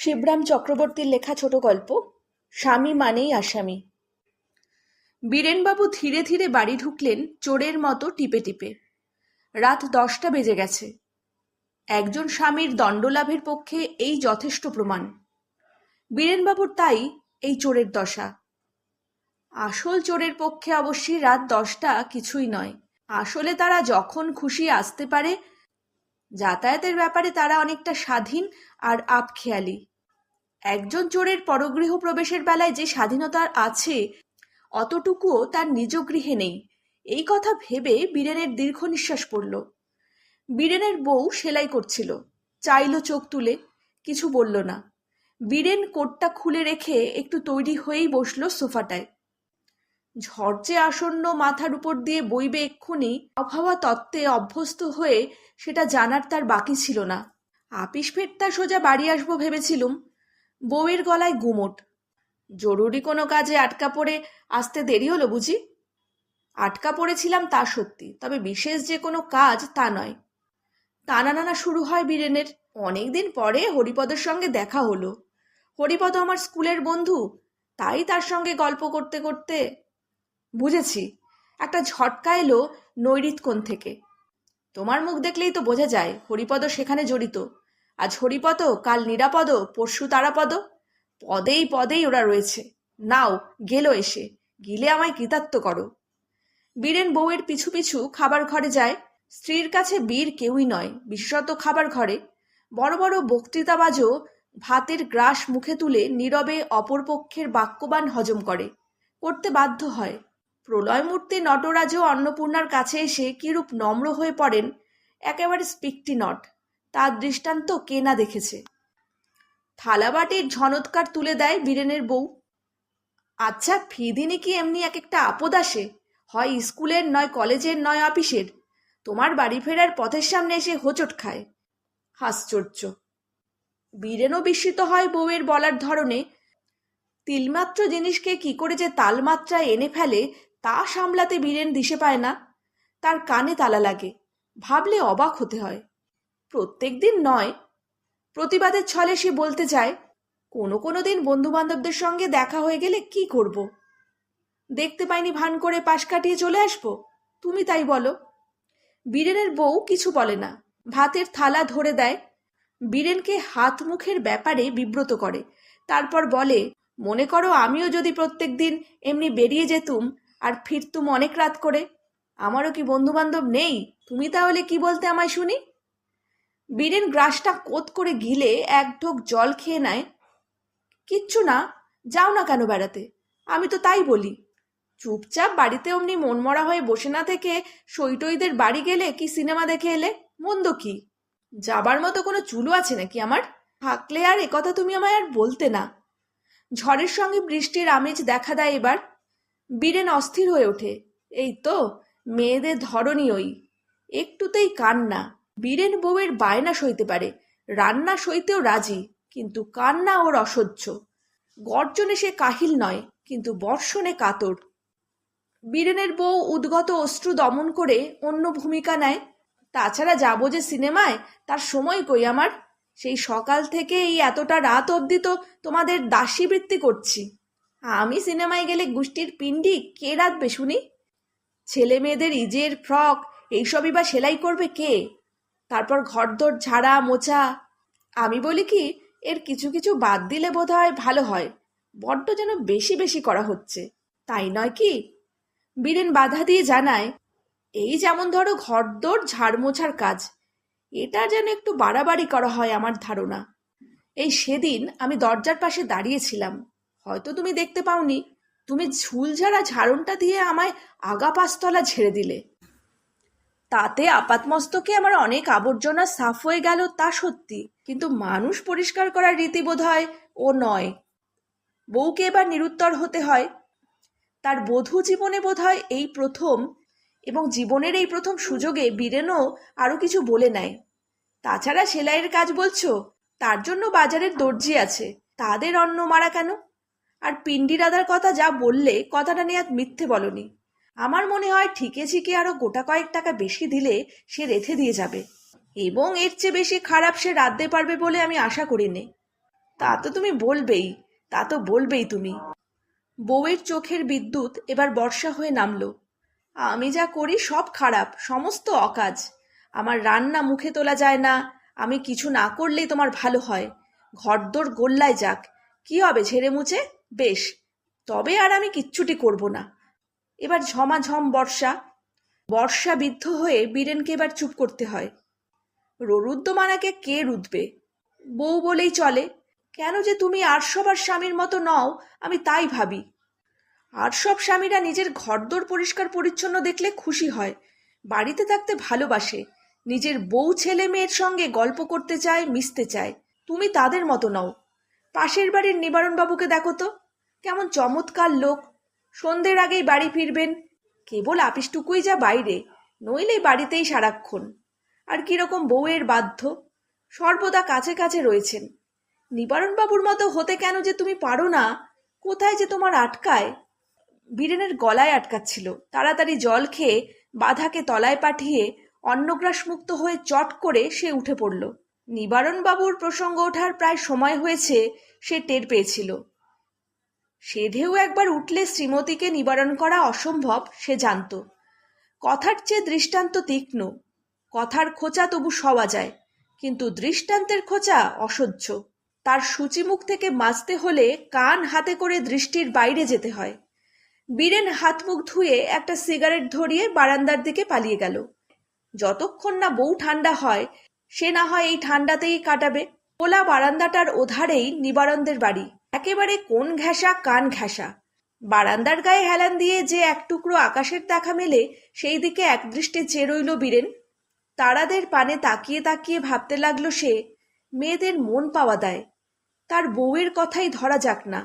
শিবরাম চক্রবর্তীর লেখা ছোট গল্প, স্বামী মানেই আসামি। বীরেনবাবু ধীরে ধীরে বাড়ি ঢুকলেন চোরের মতো টিপে টিপে। রাত দশটা বেজে গেছে। একজন স্বামীর দণ্ডলাভের পক্ষে এই যথেষ্ট প্রমাণ। বীরেনবাবুর তাই এই চোরের দশা। আসল চোরের পক্ষে অবশ্যই রাত দশটা কিছুই নয়। আসলে তারা যখন খুশি আসতে পারে যাতায়াতের ব্যাপারে তারা অনেকটা স্বাধীন আর আপখেয়ালি। একজন চোরের পরগৃহ প্রবেশের বেলায় যে স্বাধীনতা আছে, অতটুকুও তার নিজ গৃহে নেই। এই কথা ভেবে বীরেনের দীর্ঘ নিঃশ্বাস পড়ল। বীরেনের বউ সেলাই করছিল, চাইল চোখ তুলে, কিছু বলল না। বীরেন কোটটা খুলে রেখে একটু তৈরি হয়েই বসল সোফাটায়। ঝড় আসন্ন মাথার উপর দিয়ে বইবে এক্ষুনি আবহাওয়া তত্ত্বে অভ্যস্ত হয়ে সেটা জানার তার বাকি ছিল না। আপিস ফেরতা সোজা বাড়ি আসব ভেবেছিলুম। বউয়ের গলায় গুমোট। জরুরি কোনো কাজে আটকা পড়ে আসতে দেরি হলো বুঝি? আটকা পড়েছিলাম তা সত্যি, তবে বিশেষ যে কোনো কাজ তা নয়। টানা নানা শুরু হয় বীরেনের। অনেকদিন পরে হরিপদের সঙ্গে দেখা হলো। হরিপদ আমার স্কুলের বন্ধু, তাই তার সঙ্গে গল্প করতে করতে বুঝেছি। একটা ঝটকা এলো নৈরিতকোণ থেকে। তোমার মুখ দেখলেই তো বোঝা যায়, হরিপদ সেখানে জড়িত। আজ হরিপদ কাল নিরাপদ, পরশু তারাপদ। পদেই পদেই ওরা রয়েছে। নাও, গেল এসে। গিলে আমায় কৃতার্থ করো। বীরেন বউয়ের পিছু পিছু খাবার ঘরে যায়। স্ত্রীর কাছে বীর কেউই নয়, বিশেষত খাবার ঘরে। বড় বড় বক্তৃতাবাজও ভাতের গ্রাস মুখে তুলে নীরবে অপরপক্ষের বাক্যবান হজম করে। করতে বাধ্য হয়। প্রলয় মূর্তি নটরাজও অন্নপূর্ণার কাছে এসে কিরূপ নম্র হয়ে পড়েন, একেবারে স্পিকটি নট। তার দৃষ্টান্ত কে না দেখেছে। থালাবাটির ঝনৎকার তুলে দেয় বীরেনের বউ। আচ্ছা ফি দিনে কি এমনি এক একটা আপদ আসে? হয় স্কুলের নয় কলেজের নয় অফিসের? তোমার বাড়ি ফেরার পথের সামনে এসে হোঁচট খায়। হাস্যর্য বীরেনও বিস্মিত হয় বউয়ের বলার ধরনে। তিলমাত্র জিনিসকে কি করে যে তালমাত্রায় এনে ফেলে তা সামলাতে বীরেন দিশে পায় না। তার কানে তালা লাগে, ভাবলে অবাক হতে হয়। প্রত্যেক দিন নয়, প্রতিবাদের ছলে সে বলতে চায়, কোনো কোনো দিন বন্ধু বান্ধবদের সঙ্গে দেখা হয়ে গেলে কি করব? দেখতে পাইনি ভান করে পাশ কাটিয়ে চলে আসব? তুমি তাই বলো। বীরেনের বউ কিছু বলে না, ভাতের থালা ধরে দেয়। বীরেনকে হাত মুখের ব্যাপারে বিব্রত করে, তারপর বলে, মনে করো আমিও যদি প্রত্যেক দিন এমনি বেরিয়ে যেতুম আর ফিরতুম অনেক রাত করে। আমারও কি বন্ধু বান্ধব নেই? তুমি তাহলে কি বলতে আমায় শুনি? বীরেন গ্রাসটা কোত করে গিলে এক ঢোক জল খেয়ে নেয়। কিচ্ছু না, যাও না কেন বেড়াতে? আমি তো তাই বলি। চুপচাপ বাড়িতে অমনি মনমরা হয়ে বসে না থেকে সইটইদের বাড়ি গেলে কি সিনেমা দেখে এলে? মন্দ কি? যাবার মতো কোনো চুলো আছে নাকি আমার? থাকলে আর একথা তুমি আমায় আর বলতে না। ঝড়ের সঙ্গে বৃষ্টির আমেজ দেখা দেয় এবার। বীরেন অস্থির হয়ে ওঠে। এই তো, মেয়েদের ধরনই ওই। একটুতেই কান্না। বীরেন বউয়ের বায়না সইতে পারে। রান্না সইতেও রাজি, কিন্তু কান্না ওর অসহ্য। গর্জনে সে কাহিল নয়, কিন্তু বর্ষণে কাতর। বীরেনের বউ উদ্গত অশ্রু দমন করে অন্য ভূমিকা নেয়। তাছাড়া যাব যে সিনেমায়, তার সময় কই আমার? সেই সকাল থেকে এই এতটা রাত অবধি তো তোমাদের দাসী বৃত্তি করছি। আমি সিনেমায় গেলে গোষ্ঠীর পিণ্ডি কে রাখবে শুনি? ছেলে মেয়েদের ইজের ফ্রক, এইসবই বা সেলাই করবে কে? তারপর ঘরদোর ঝাড়া, মোছা। আমি বলি কি, এর কিছু কিছু বাদ দিলে বোধ হয় ভালো হয়। বড্ড যেন বেশি বেশি করা হচ্ছে। তাই নয় কি? বীরেন বাধা দিয়ে জানায়, এই যেমন ধরো ঘরদোর, ঝাড়, মোছার কাজ, এটা যেন একটু বাড়াবাড়ি করা হয় আমার ধারণা। এই সেদিন আমি দরজার পাশে দাঁড়িয়েছিলাম। হয়তো তুমি দেখতে পাওনি। তুমি ঝুলঝাড়া ঝাড়নটা দিয়ে আমায় আগা পাঁচতলা ঝেড়ে দিলে। তাতে আপাতমস্তকে আমার অনেক আবর্জনা সাফ হয়ে গেল তা সত্যি। কিন্তু মানুষ পরিষ্কার করার রীতি বোধ হয় ও নয়। বউকে এবার নিরুত্তর হতে হয়। তার বধূ জীবনে বোধ হয় এই প্রথম এবং জীবনের এই প্রথম সুযোগে বীরেনও আরও কিছু বলে নেয়। তাছাড়া সেলাইয়ের কাজ বলছো? তার জন্য বাজারের দর্জি আছে। তাদের অন্ন মারা কেন? আর পিন্ডি রাধার কথা যা বললে, কথাটা নিয়ে আর মিথ্যে বলনি। আমার মনে হয় ঠিকে ঠিকে আরও গোটা কয়েক টাকা বেশি দিলে সে রেখে দিয়ে যাবে। এবং এর চেয়ে বেশি খারাপ সে রাঁধতে পারবে বলে আমি আশা করিনি। তা তো তুমি বলবেই, তা তো বলবেই তুমি। বউয়ের চোখের বিদ্যুৎ এবার বর্ষা হয়ে নামলো। আমি যা করি সব খারাপ, সমস্ত অকাজ। আমার রান্না মুখে তোলা যায় না, আমি কিছু না করলেই তোমার ভালো হয়। ঘরদোর গোল্লায় যাক, কি হবে ঝেড়ে মুছে? বেশ, তবে আর আমি কিচ্ছুটি করব না। এবার ঝমাঝম বর্ষা। বর্ষা বিদ্ধ হয়ে বীরেনকে এবার চুপ করতে হয়। ররুদ্যমানাকে কে রুদবে বউ বলেই চলে, কেন যে তুমি আর সবার স্বামীর মতো নও, আমি তাই ভাবি। আর সব স্বামীরা নিজের ঘরদোর পরিষ্কার পরিচ্ছন্ন দেখলে খুশি হয়, বাড়িতে থাকতে ভালোবাসে, নিজের বউ ছেলে মেয়ের সঙ্গে গল্প করতে চায়, মিশতে চায়, তুমি তাদের মতো নও। পাশের বাড়ির নিবারণবাবুকে দেখো তো। কেমন চমৎকার লোক। সন্ধ্যের আগেই বাড়ি ফিরবেন। কেবল আপিসটুকুই যা বাইরে, নইলে বাড়িতেই সারাক্ষণ। আর কীরকম বউয়ের বাধ্য। সর্বদা কাছে কাছে রয়েছেন। নিবারণবাবুর মতো হতে কেন যে তুমি পারো না? কোথায় যে তোমার আটকায়? বীরেনের গলায় আটকাচ্ছিল। তাড়াতাড়ি জল খেয়ে বাধাকে তলায় পাঠিয়ে অন্নগ্রাস মুক্ত হয়ে চট করে সে উঠে পড়ল। নিবারণবাবুর প্রসঙ্গ ওঠার প্রায় সময় হয়েছে, সে টের পেয়েছিল। সে ঢেউ একবার উঠলে শ্রীমতীকে নিবারণ করা অসম্ভব, সে জানত। কথার চেয়ে দৃষ্টান্ত তীক্ষ্ণ। কথার খোঁচা তবু সওয়া যায়, কিন্তু দৃষ্টান্তের খোঁচা অসহ্য। তার সূচিমুখ থেকে বাঁচতে হলে কান হাতে করে দৃষ্টির বাইরে যেতে হয়। বীরেন হাত মুখ ধুয়ে একটা সিগারেট ধরিয়ে বারান্দার দিকে পালিয়ে গেল। যতক্ষণ না বউ ঠান্ডা হয় সে না হয় এই ঠান্ডাতেই কাটাবে। খোলা বারান্দাটার ওধারেই নিবারণদের বাড়ি। একেবারে কোন ঘেঁষা কান ঘেঁষা বারান্দার গায়ে হেলান দিয়ে যে এক টুকরো আকাশের দেখা মেলে, সেই দিকে একদৃষ্টে চেয়ে রইল বীরেন। তারাদের পানে তাকিয়ে তাকিয়ে ভাবতে লাগল সে মেয়েদের মন পাওয়া দেয়। তার বউয়ের কথাই ধরা যাক না।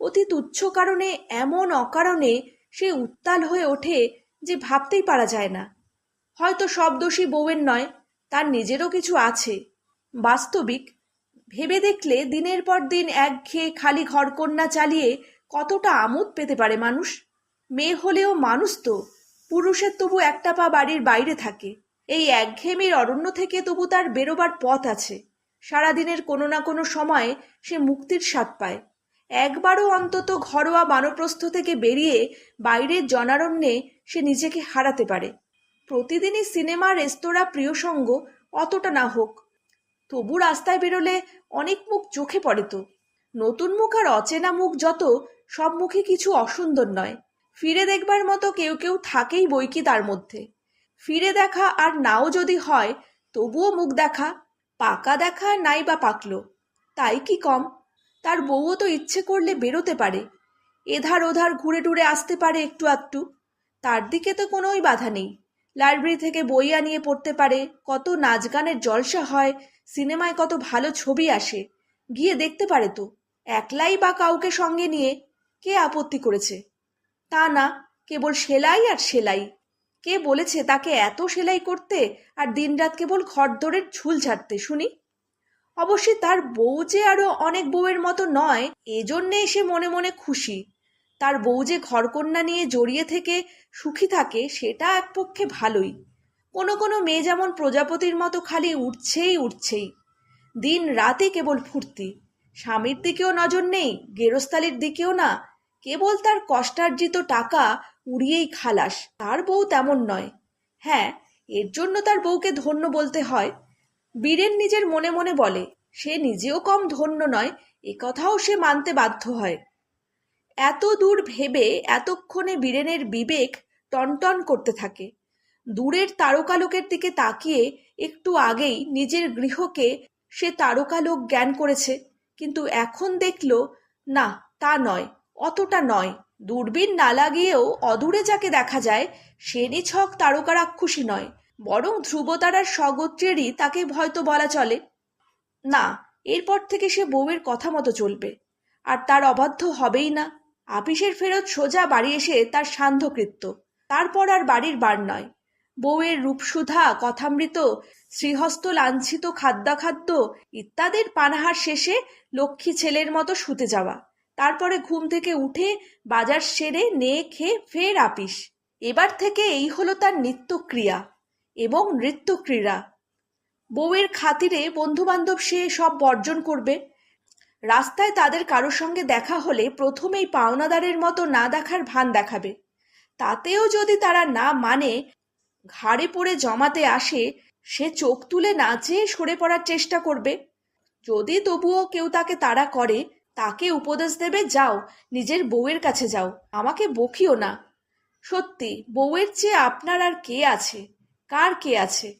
অতি তুচ্ছ কারণে, এমন অকারণে সে উত্তাল হয়ে ওঠে যে ভাবতেই পারা যায় না। হয়তো সব দোষী বউয়ের নয় তার নিজেরও কিছু আছে। বাস্তবিক, ভেবে দেখলে দিনের পর দিন একঘেয়ে খালি ঘরকন্যা চালিয়ে কতটা আমোদ পেতে পারে মানুষ? মেয়ে হলেও মানুষ তো, পুরুষের তবু একটা পা বাড়ির বাইরে থাকে। এই একঘেয়েমির অরণ্য থেকে তবু তার বেরোবার পথ আছে। সারাদিনের কোনো না কোনো সময়ে সে মুক্তির স্বাদ পায়। একবারও অন্তত ঘরোয়া বানপ্রস্থ থেকে বেরিয়ে বাইরের জনারণ্যে সে নিজেকে হারাতে পারে। প্রতিদিনই সিনেমা, রেস্তোরাঁ, প্রিয় সঙ্গ অতটা না হোক। তবু রাস্তায় বেরোলে অনেক মুখ চোখে পড়ে তো। নতুন মুখ আর অচেনা মুখ যত, সব মুখে কিছু অসুন্দর নয়। ফিরে দেখবার মতো কেউ কেউ থাকেই বই কি তার মধ্যে। ফিরে দেখা আর নাও যদি হয়, তবুও মুখ দেখা, পাকা দেখা নাই বা পাকলো, তাই কি কম? তার বউও তো ইচ্ছে করলে বেরোতে পারে। এধার ওধার ঘুরে টুরে আসতে পারে একটু আধটু। তার দিকে তো কোনোই বাধা নেই। লাইব্রেরি থেকে বই আনিয়ে পড়তে পারে, কত নাচ গানের জলসা হয়, সিনেমায় কত ভালো ছবি আসে, গিয়ে দেখতে পারে তো, একলাই বা কাউকে সঙ্গে নিয়ে কে আপত্তি করেছে? তা না, কেবল সেলাই আর সেলাই। কে বলেছে তাকে এত সেলাই করতে আর দিনরাত কেবল খড়দরের ঝুল ছাড়তে শুনি? অবশ্যই তার বউ যে আরও অনেক বউয়ের মতো নয়, এজন্যে সে মনে মনে খুশি। তার বউ যে ঘরকন্যা নিয়ে জড়িয়ে থেকে সুখী থাকে, সেটা এক পক্ষে ভালোই। কোনো কোনো মেয়ে যেমন প্রজাপতির মতো খালি উঠছেই উঠছেই। দিন রাতে কেবল ফুর্তি। স্বামীর দিকেও নজর নেই, গেরস্তালির দিকেও না। কেবল তার কষ্টার্জিত টাকা উড়িয়েই খালাস। তার বউ তেমন নয়। হ্যাঁ এর জন্য তার বউকে ধন্য বলতে হয়। বীরেন নিজের মনে মনে বলে, সে নিজেও কম ধন্য নয়, এ কথাও সে মানতে বাধ্য হয়। এত দূর ভেবে এতক্ষণে বীরেনের বিবেক টনটন করতে থাকে। দূরের তারকালোকের দিকে তাকিয়ে একটু আগেই নিজের গৃহকে সে তারকালোক জ্ঞান করেছে, কিন্তু এখন দেখল, না, তা নয়, অতটা নয়। দূরবীন না লাগিয়েও অদূরে যাকে দেখা যায়, সে নিছক তারকারাক্ষুষী নয়। বরং ধ্রুবতারার স্বগোত্রেরই তাকে হয়তো বলা চলে। না, এরপর থেকে সে বউয়ের কথা মতো চলবে। আর তার অবাধ্য হবেই না। আপিসের ফেরত সোজা বাড়ি এসে তার সান্ধ্যকৃত্য। তারপর আর বাড়ির বার নয়। বউয়ের রূপসুধা, কথামৃত, শ্রীহস্ত লাঞ্ছিত খাদ্যাখাদ্য ইত্যাদির পানাহার শেষে লক্ষ্মী ছেলের মতো শুতে যাওয়া। তারপরে ঘুম থেকে উঠে বাজার সেরে নে খেয়ে ফের আপিস। এবার থেকে এই হলো তার নিত্যক্রিয়া এবং নৃত্যক্রীড়া। বউয়ের খাতিরে বন্ধুবান্ধব সে সব বর্জন করবে। রাস্তায় তাদের কারোর সঙ্গে দেখা হলে প্রথমেই পাওনাদারের মতো না দেখার ভান দেখাবে। তাতেও যদি তারা না মানে ঘাড়ে পড়ে জমাতে আসে, সে চোখ তুলে না চেয়ে সরে পড়ার চেষ্টা করবে। যদি তবুও কেউ তাকে তাড়া করে, তাকে উপদেশ দেবে, যাও, নিজের বউয়ের কাছে যাও, আমাকে বকিও না। সত্যি, বউয়ের চেয়ে আপনার আর কে আছে? কার কে আছে?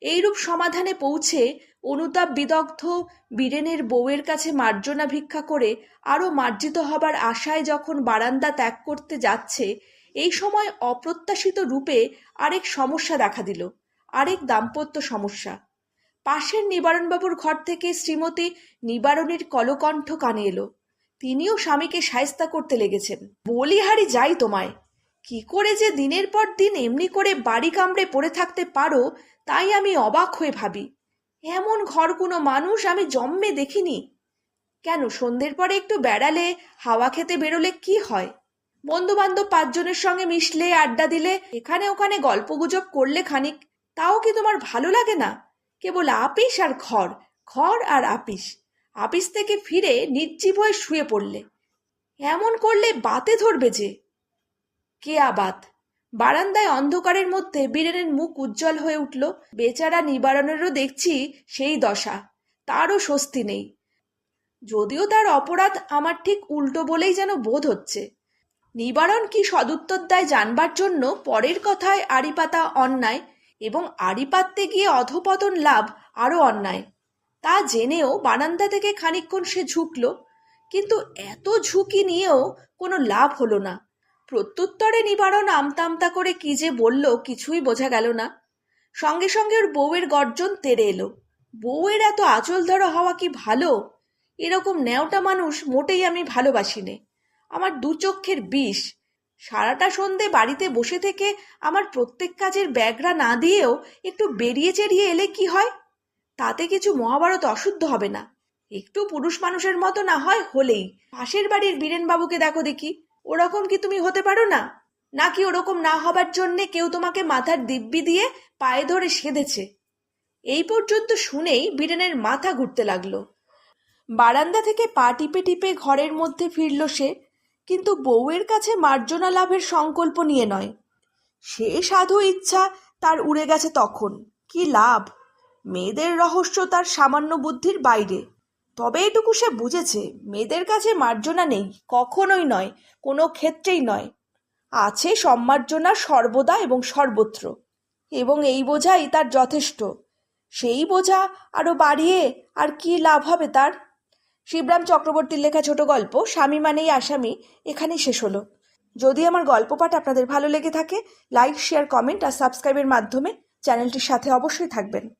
এইরূপ সমাধানে পৌঁছে অনুতাপ বিদগ্ধ বীরেনের বউয়ের কাছে মার্জনা ভিক্ষা করে আরও মার্জিত হবার আশায় যখন বারান্দা ত্যাগ করতে যাচ্ছে, এই সময় অপ্রত্যাশিত রূপে আরেক সমস্যা দেখা দিল, আরেক দাম্পত্য সমস্যা। পাশের নিবারণবাবুর ঘর থেকে শ্রীমতী নিবারণীর কলকণ্ঠ কানে এলো। তিনিও স্বামীকে সায়স্তা করতে লেগেছেন। বলিহারি যাই তোমায়, কি করে যে দিনের পর দিন এমনি করে বাড়ি কামড়ে পড়ে থাকতে পারো, তাই আমি অবাক হয়ে ভাবি। এমন ঘর কোনো মানুষ আমি জন্মে দেখিনি। কেন, সন্ধ্যের পরে একটু বেড়ালে, হাওয়া খেতে বেরোলে কি হয়? বন্ধু বান্ধব পাঁচজনের সঙ্গে মিশলে, আড্ডা দিলে, এখানে ওখানে গল্পগুজব করলে খানিক, তাও কি তোমার ভালো লাগে না? কেবল আপিস আর ঘর ঘর আর আপিস। আপিস থেকে ফিরে নির্জীব হয়ে শুয়ে পড়লে। এমন করলে বাতে ধরবে যে। কে আবাত বারান্দায় অন্ধকারের মধ্যে বীরেনের মুখ উজ্জ্বল হয়ে উঠল। বেচারা নিবারণেরও দেখছি সেই দশা, তারও স্বস্তি নেই। যদিও তার অপরাধ আমার ঠিক উল্টো বলেই যেন বোধ হচ্ছে। নিবারণ কি সদুত্তর দেয় জানবার জন্য পরের কথায় আড়িপাতা অন্যায় এবং আড়ি পাততে গিয়ে অধপতন লাভ আরও অন্যায়। তা জেনেও বারান্দা থেকে খানিকক্ষণ সে ঝুঁকল, কিন্তু এত ঝুঁকি নিয়েও কোনো লাভ হলো না। প্রত্যুত্তরে নিবারণ আমতামতা করে কি যে বলল কিছুই বোঝা গেল না। সঙ্গে সঙ্গে ওর বউয়ের গর্জন তেড়ে এলো। বউয়ের এত আঁচল ধরা হওয়া কি ভালো? এরকম ন্যাওটা মানুষ মোটেই আমি ভালোবাসি নে। আমার দু চক্ষের বিষ। সারাটা সন্ধে বাড়িতে বসে থেকে আমার প্রত্যেক কাজের ব্যাগরা না দিয়েও একটু বেরিয়ে চেরিয়ে এলে কি হয়? তাতে কিছু মহাভারত অশুদ্ধ হবে না। একটু পুরুষ মানুষের মতো না হয় হলেই। পাশের বাড়ির বীরেনবাবুকে দেখো দেখি। ওরকম কি তুমি হতে পারো না? নাকি ওরকম না হবার জন্যে কেউ তোমাকে মাথার দিব্যি দিয়ে পায়ে ধরে সেধেছে? এই পর্যন্ত শুনেই বীরেনের মাথা ঘুরতে লাগল। বারান্দা থেকে পা টিপে টিপে ঘরের মধ্যে ফিরল সে, কিন্তু বউয়ের কাছে মার্জনা লাভের সংকল্প নিয়ে নয়। সে সাধু ইচ্ছা তার উড়ে গেছে তখন। কি লাভ? মেয়েদের রহস্য তার সামান্য বুদ্ধির বাইরে। তবে এটুকু সে বুঝেছে, মেয়েদের কাছে মার্জনা নেই, কখনোই নয়, কোনো ক্ষেত্রেই নয়। আছে সম্মার্জনা সর্বদা এবং সর্বত্র, এবং এই বোঝাই তার যথেষ্ট। সেই বোঝা আরও বাড়িয়ে আর কি লাভ হবে তার? শিবরাম চক্রবর্তীর লেখা ছোট গল্প, স্বামী মানেই আসামি, এখানেই শেষ হলো। যদি আমার গল্প পাঠ আপনাদের ভালো লেগে থাকে, লাইক, শেয়ার, কমেন্ট আর সাবস্ক্রাইবের মাধ্যমে চ্যানেলটির সাথে অবশ্যই থাকবেন।